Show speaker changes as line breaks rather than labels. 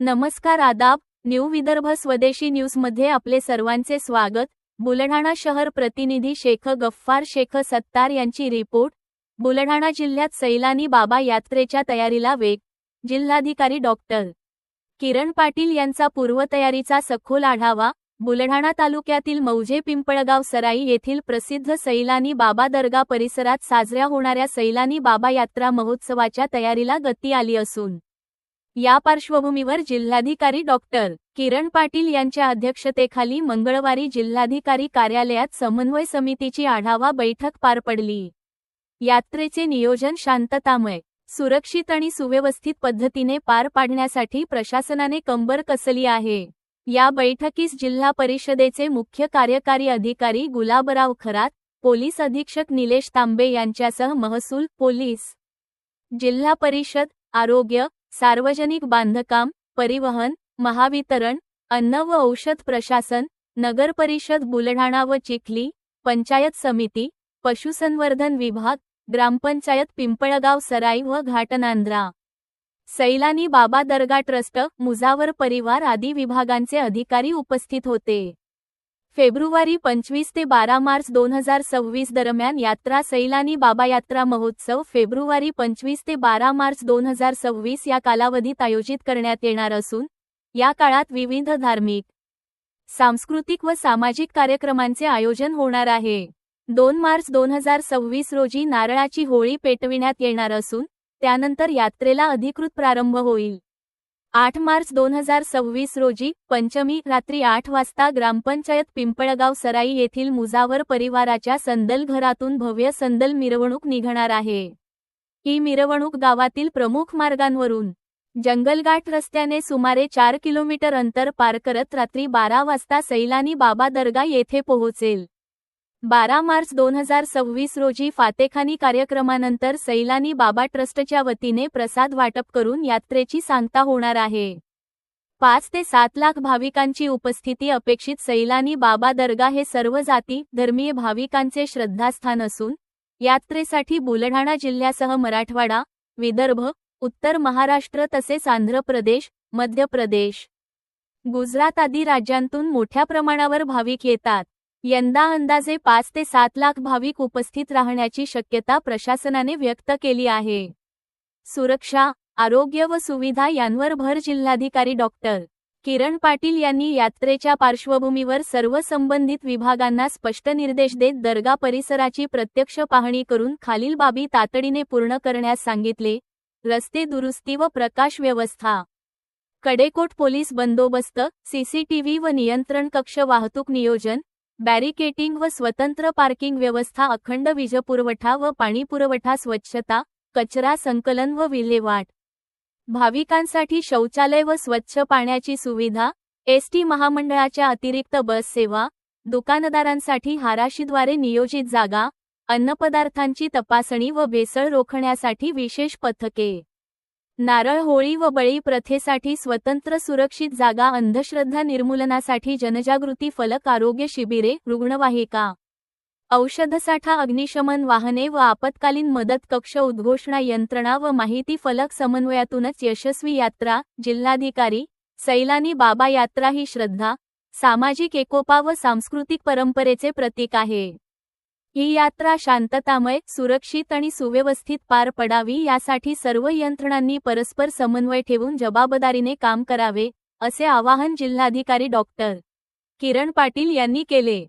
नमस्कार आदाब न्यू विदर्भ स्वदेशी न्यूजमध्ये आपले सर्वांचे स्वागत. बुलढाणा शहर प्रतिनिधी शेख गफ्फार शेख सत्तार यांची रिपोर्ट. बुलढाणा जिल्ह्यात सैलानी बाबा यात्रेच्या तयारीला वेग जिल्हाधिकारी डॉक्टर. किरण पाटील यांचा पूर्वतयारीचा सखोल आढावा बुलढाणा तालुक्यातील मौजे पिंपळगाव सराई येथील प्रसिद्ध सैलानी बाबा दर्गा परिसरात साजऱ्या होणाऱ्या सैलानी बाबा यात्रा महोत्सवाच्या तयारीला गती आली असून या पार्श्वभूमीवर जिल्हाधिकारी डॉक्टर किरण पाटील यांच्या अध्यक्षतेखाली मंगळवारी जिल्हाधिकारी कार्यालयात समन्वय समितीची आढावा बैठक पार पडली. यात्रेचे नियोजन शांततामय सुरक्षित आणि सुव्यवस्थित पद्धतीने पार पाडण्यासाठी प्रशासनाने कंबर कसली आहे? या बैठकीस जिल्हा परिषदेचे मुख्य कार्यकारी अधिकारी गुलाबराव खरात पोलीस अधीक्षक निलेश तांबे यांच्यासह महसूल पोलीस. जिल्हा परिषद आरोग्य सार्वजनिक बांधकाम परिवहन महावितरण अन्न व औषध प्रशासन नगर परिषद बुलढाणा व चिखली पंचायत समिती पशुसंवर्धन विभाग ग्रामपंचायत पिंपळगाव सराई व घाटनांद्रा. सैलानी बाबा दर्गा ट्रस्ट मुजावर परिवार आदी विभागांचे अधिकारी उपस्थित होते. फेब्रुवारी पंचवीस ते बारा मार्च दोन हजार सव्वीस दरम्यान यात्रा सैलानी बाबा यात्रा महोत्सव फेब्रुवारी पंचवीस ते बारा मार्च दोन हजार सव्वीस या कालावधीत आयोजित करण्यात येणार असून या काळात विविध धार्मिक सांस्कृतिक व सामाजिक कार्यक्रमांचे आयोजन होणार आहे. दोन मार्च दोन हजार सव्वीस रोजी नारळाची होळी पेटविण्यात येणार असून त्यानंतर यात्रेला अधिकृत प्रारंभ होईल. आठ मार्च दोन हजार सव्वीस रोजी पंचमी रात्री आठ वाजता ग्रामपंचायत पिंपळगाव सराई येथील मुजावर परिवाराच्या संदल घरातून भव्य संदल मिरवणूक निघणार आहे. ही मिरवणूक गावातील प्रमुख मार्गांवरून जंगलघाट रस्त्याने सुमारे चार किलोमीटर अंतर पार करत रात्री बारा वाजता सैलानी बाबा दर्गा येथे पोहोचेल. बारा मार्च दोन हजार सव्वीस रोजी फातेखानी कार्यक्रमानंतर सैलानी बाबा ट्रस्टच्या वतीने प्रसाद वाटप करून यात्रेची सांगता होणार आहे. पाच ते सात लाख भाविकांची उपस्थिती अपेक्षित सैलानी बाबा दर्गा हे सर्व जाती धर्मीय भाविकांचे श्रद्धास्थान असून यात्रेसाठी बुलढाणा जिल्ह्यासह मराठवाडा विदर्भ उत्तर महाराष्ट्र तसेच आंध्र प्रदेश मध्य प्रदेश गुजरात आदी राज्यांतून मोठ्या प्रमाणावर भाविक येतात. यंदा अंदाजे पाच ते सात लाख भाविक उपस्थित राहण्याची शक्यता प्रशासनाने व्यक्त केली आहे. सुरक्षा आरोग्य व सुविधा यांवर भर जिल्हाधिकारी डॉक्टर किरण पाटील यांनी यात्रेच्या पार्श्वभूमीवर सर्व संबंधित विभागांना स्पष्ट निर्देश देत दर्गा परिसराची प्रत्यक्ष पाहणी करून खालील बाबी तातडीने पूर्ण करण्यास सांगितले. रस्ते दुरुस्ती व प्रकाश व्यवस्था. कडेकोट पोलीस बंदोबस्त सीसीटीव्ही व नियंत्रण कक्ष वाहतूक नियोजन बॅरिकेटिंग व स्वतंत्र पार्किंग व्यवस्था अखंड वीजपुरवठा व पाणीपुरवठा स्वच्छता कचरा संकलन व विल्हेवाट. भाविकांसाठी शौचालय व स्वच्छ पाण्याची सुविधा एसटी महामंडळाच्या अतिरिक्त बस सेवा दुकानदारांसाठी हाराशीद्वारे नियोजित जागा अन्नपदार्थांची तपासणी व भेसळ रोखण्यासाठी विशेष पथके. नारळ होळी व बळी प्रथेसाठी स्वतंत्र सुरक्षित जागा अंधश्रद्धा निर्मूलनासाठी जनजागृती फलक आरोग्य शिबिरे रुग्णवाहिका औषधसाठा अग्निशमन वाहने व आपत्कालीन मदत कक्ष उद्घोषणा यंत्रणा व माहिती फलक समन्वयातूनच यशस्वी यात्रा जिल्हाधिकारी सैलानी बाबा यात्रा ही श्रद्धा सामाजिक एकोपा व सांस्कृतिक परंपरेचे प्रतीक आहे. ही यात्रा शांततामय सुरक्षित आणि सुव्यवस्थित पार पडावी यासाठी सर्व यंत्रणांनी परस्पर समन्वय ठेवून जबाबदारीने काम करावे असे आवाहन जिल्हाधिकारी डॉक्टर. किरण पाटील यांनी केले.